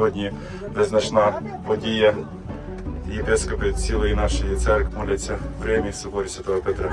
сьогодні визначна подія. Єпископи цілої нашої церкви моляться в премії соборі Святого Петра.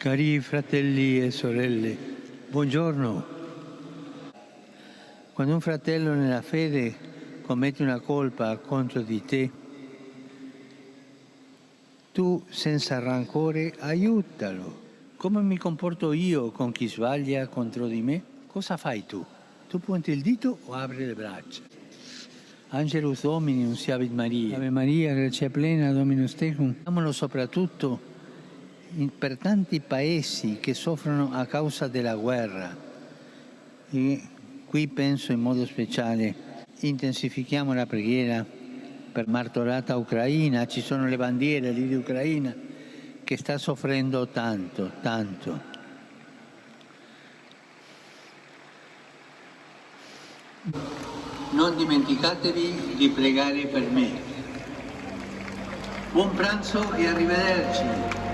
Cari fratelli e sorelle, buongiorno. Quando un fratello nella fede commette una colpa contro di te, tu senza rancore aiutalo. Come mi comporto io con chi sbaglia contro di me? Cosa fai tu? Tu punti il dito o apri le braccia? Angelus Domini, unciavit Maria. Ave Maria, grazia plena, Dominus tecum. Facciamolo soprattutto per tanti paesi che soffrono a causa della guerra. E qui penso in modo speciale, intensifichiamo la preghiera per martorata Ucraina, ci sono le bandiere lì di Ucraina che sta soffrendo tanto, tanto. Non dimenticatevi di pregare per me. Buon pranzo e arrivederci.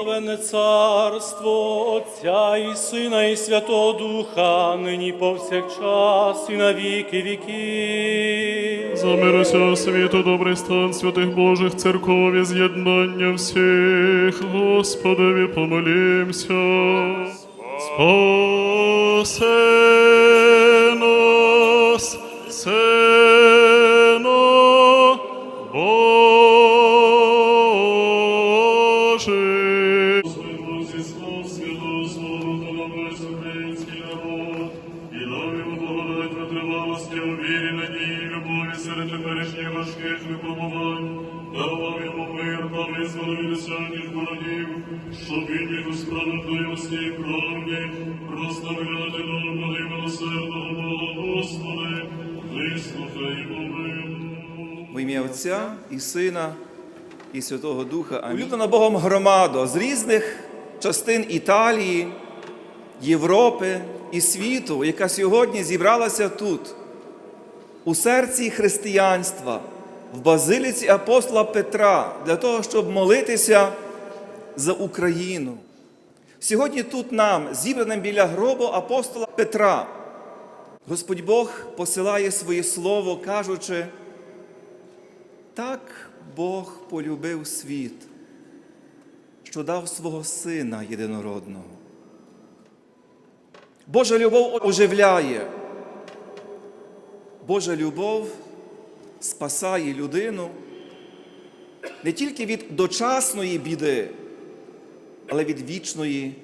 Благословенне царство Отця і Сина, і Святого Духа, нині повсякчас і на віки віки. За мир світу, добрий стан святих Божих церкові, з'єднання всіх, Господові помолімся. Спаси нас, Сина Божий. Отця і Сина і Святого Духа. Амінь. Улюблена Богом громада з різних частин Італії, Європи і світу, яка сьогодні зібралася тут, у серці християнства, в базиліці апостола Петра, для того, щоб молитися за Україну. Сьогодні тут нам, зібраним біля гробу апостола Петра, Господь Бог посилає своє слово, кажучи, так Бог полюбив світ, що дав свого Сина єдинородного. Божа любов оживляє. Божа любов спасає людину не тільки від дочасної біди, але від вічної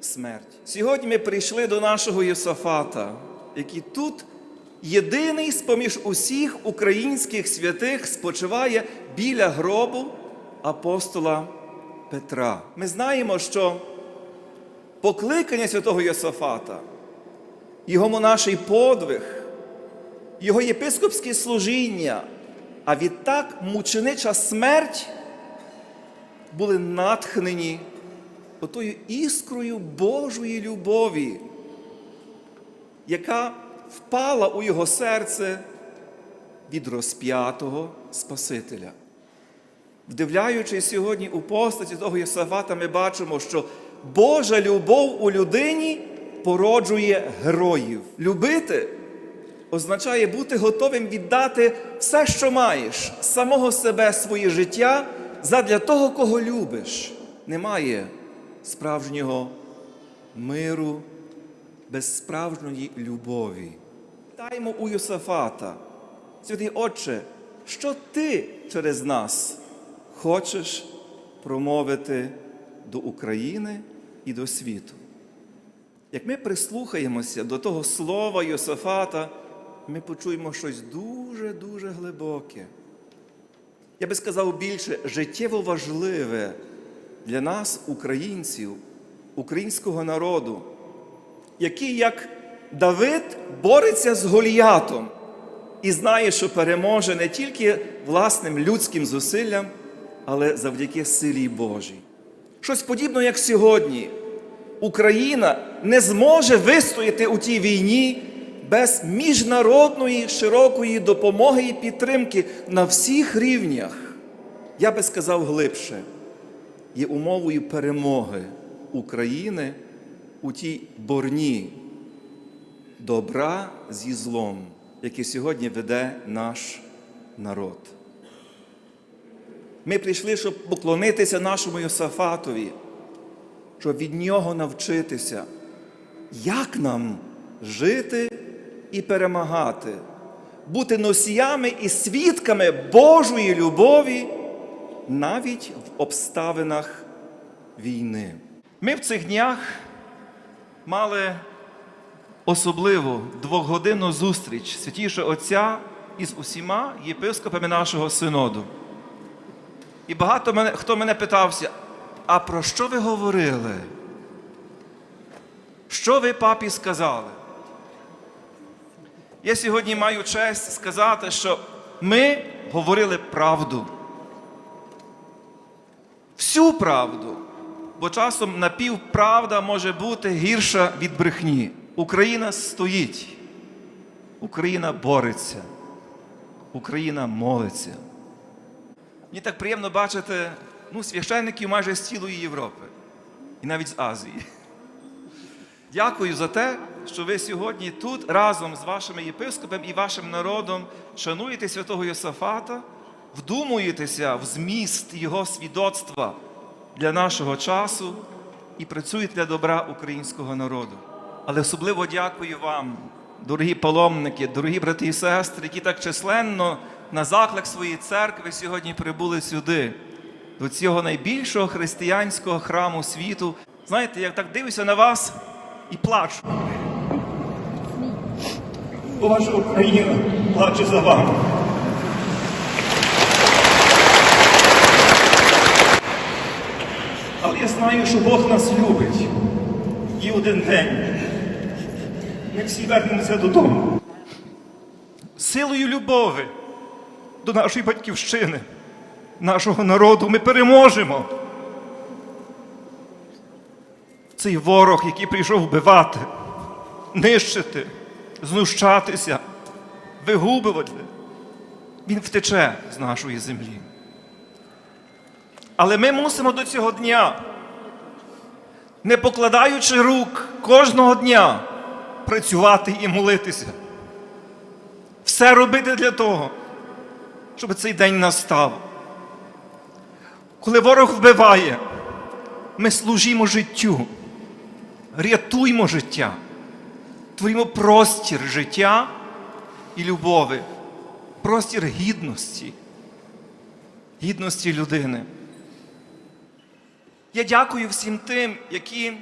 смерті. Сьогодні ми прийшли до нашого Єсафата, який тут єдиний з поміж усіх українських святих спочиває біля гробу апостола Петра. Ми знаємо, що покликання святого Йосафата, його монаший подвиг, його єпископське служіння, а відтак мученича смерть були натхнені отою іскрою Божої любові, яка впала у його серце від розп'ятого Спасителя. Вдивляючись сьогодні у постаті того Єсафата, ми бачимо, що Божа любов у людині породжує героїв. Любити означає бути готовим віддати все, що маєш, самого себе, своє життя задля того, кого любиш. Немає справжнього миру без справжньої любові. Даймо у Йосафата, святий Отче, що ти через нас хочеш промовити до України і до світу. Як ми прислухаємося до того слова Йосафата, ми почуємо щось дуже-дуже глибоке. Я би сказав більше життєво важливе для нас, українців, українського народу, який, як Давид, бореться з Голіятом і знає, що переможе не тільки власним людським зусиллям, але завдяки силі Божій. Щось подібне, як сьогодні. Україна не зможе вистояти у тій війні без міжнародної широкої допомоги і підтримки на всіх рівнях. Я би сказав глибше, є умовою перемоги України у тій борні добра зі злом, яке сьогодні веде наш народ. Ми прийшли, щоб поклонитися нашому Йосафатові, щоб від нього навчитися, як нам жити і перемагати, бути носіями і свідками Божої любові навіть в обставинах війни. Ми в цих днях мали особливу двогодинну зустріч святішого Отця із усіма єпископами нашого синоду. І багато мене, хто мене питався, а про що ви говорили? Що ви папі сказали? Я сьогодні маю честь сказати, що ми говорили правду. Всю правду. Бо часом напівправда може бути гірша від брехні. Україна стоїть, Україна бореться, Україна молиться. Мені так приємно бачити ну, священників майже з цілої Європи і навіть з Азії. Дякую за те, що ви сьогодні тут разом з вашими єпископом і вашим народом шануєте святого Йосафата, вдумуєтеся в зміст його свідоцтва для нашого часу і працюєте для добра українського народу. Але особливо дякую вам, дорогі паломники, дорогі брати і сестри, які так численно на заклик своєї церкви сьогодні прибули сюди, до цього найбільшого християнського храму світу. Знаєте, я так дивлюся на вас і плачу. Бо ваша Україна плаче за вами. Але я знаю, що Бог нас любить. І один день ми всі вернемося додому. Силою любові до нашої батьківщини, нашого народу ми переможемо. Цей ворог, який прийшов вбивати, нищити, знущатися, вигубувати, він втече з нашої землі. Але ми мусимо до цього дня, не покладаючи рук кожного дня, працювати і молитися. Все робити для того, щоб цей день настав. Коли ворог вбиває, ми служимо життю, рятуймо життя, творимо простір життя і любові, простір гідності, гідності людини. Я дякую всім тим, які,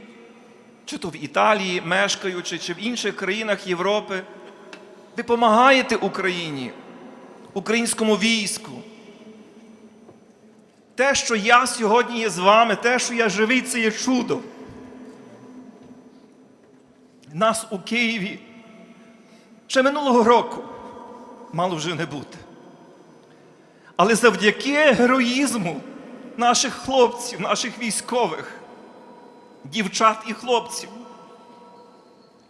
чи то в Італії мешкаючи, чи в інших країнах Європи, ви допомагаєте Україні, українському війську. Те, що я сьогодні є з вами, те, що я живий, це є чудо. Нас у Києві ще минулого року мало вже не бути. Але завдяки героїзму наших хлопців, наших військових, дівчат і хлопців,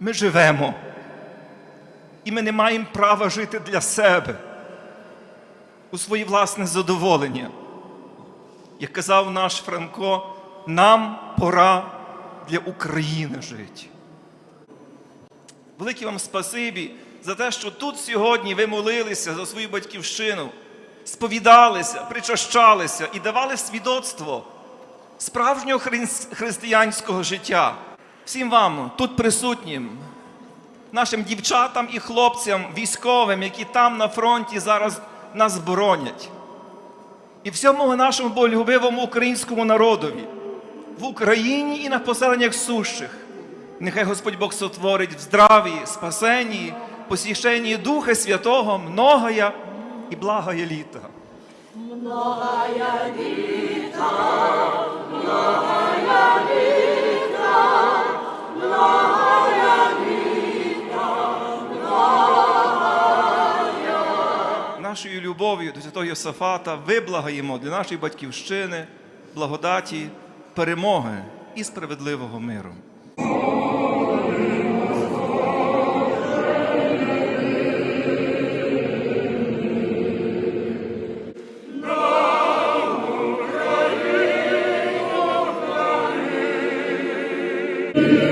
ми живемо. І ми не маємо права жити для себе у своє власне задоволення. Як казав наш Франко, нам пора для України жити. Велике вам спасибі за те, що тут сьогодні ви молилися за свою батьківщину, сповідалися, причащалися і давали свідоцтво справжнього християнського життя. Всім вам, тут присутнім, нашим дівчатам і хлопцям, військовим, які там на фронті зараз нас боронять. І всьому нашому болюбивому українському народові в Україні і на поселеннях сущих. Нехай Господь Бог сотворить в здравії, спасенні, посіщенні Духа Святого многая і благая літа. Нашою любов'ю до святого Йосафата виблагаємо для нашої батьківщини благодаті, перемоги і справедливого миру. Інші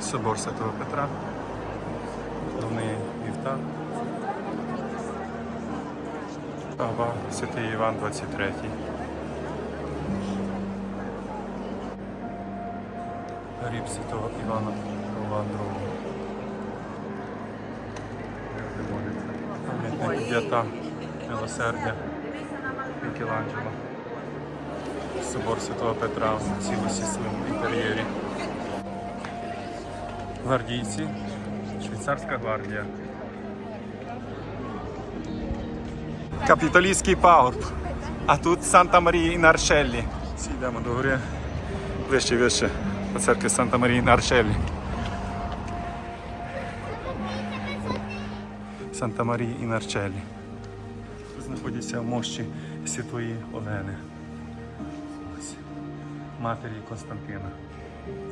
Собор Святого Петра, головний вівтар. Папа Святий Іван 23. Гріб Святого Івана Павла II. Пам'ятник Дята Милосердя Мікеланджело. Собор Святого Петра в цілості своєму інтер'єрі. Гвардійці. Швейцарська гвардія. Капітолійський пагорб. А тут Санта Марія in Аршеллі. Всі йдемо до гори. Вище, вище. По церкві Санта Марії in Аршеллі. Санта Марія in Аршеллі. Тут знаходяться мощі Святої Олени. Матері Константина.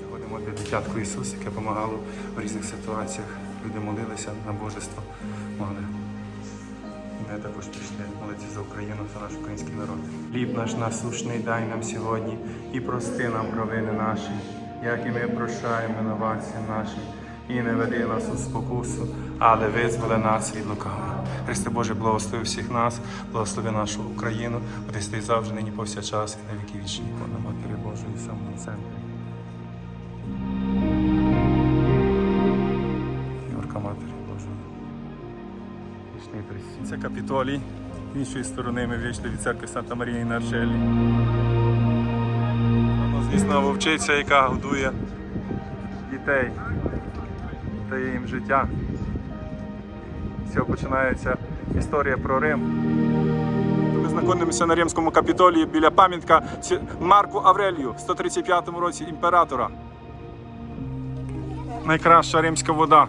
Заходимо до дитятку Ісус, яке допомагало в різних ситуаціях. Люди молилися на божество. Могли. Ми також прийшли молитися за Україну, за наш український народ. Хліб наш насушний дай нам сьогодні і прости нам провини наші, як і ми прощаємо винуватцям нашим. І не веди нас у спокусу, але визволи нас від лукавого. Христе Боже, благослови всіх нас, благослови нашу Україну, куди завжди, нині повсякчас і на віки вічні. Ікона Матері Божої, самому центрі. Юрка Матері Божої. Вічний Пресвіт. Це капітолій. З іншої сторони ми вийшли від церкви Санта Марії на Аршелі. Звісно, вовчиця, яка годує дітей, дає їм життя. З починається історія про Рим. Ми знаходимося на Римському капітолії біля пам'ятка Марку Аврелію в 135 році імператора. Найкраща римська вода.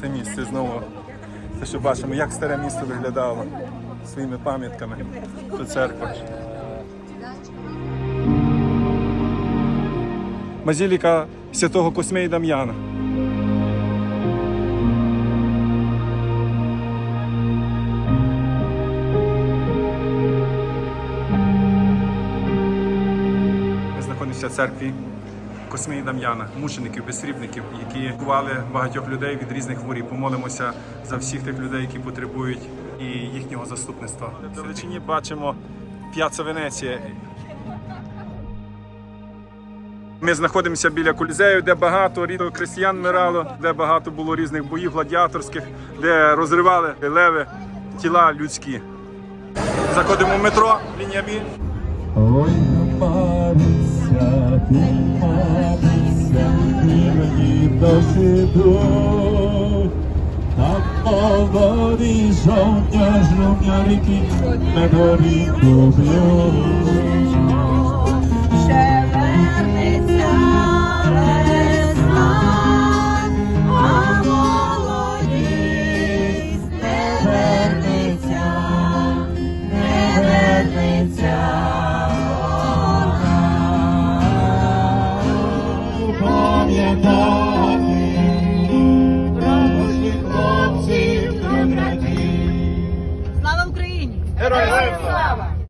Це місце знову. Це що бачимо, як старе місто виглядало своїми пам'ятками. Тут церква. Базіліка святого Космеї Дам'яна. Ми знаходимося в церкві Космії Дам'яна, мучеників, безсрібників, які лікували багатьох людей від різних хворіб. Помолимося за всіх тих людей, які потребують і їхнього заступництва. В далечині бачимо п'яца Венеція. Ми знаходимося біля Кользею, де багато рідних християн вмирало, де багато було різних боїв гладіаторських, де розривали леви тіла людські. Заходимо в метро, лінія Бі. Ой, парися, і мені досвіду, так води жовтня, жовтня ріки.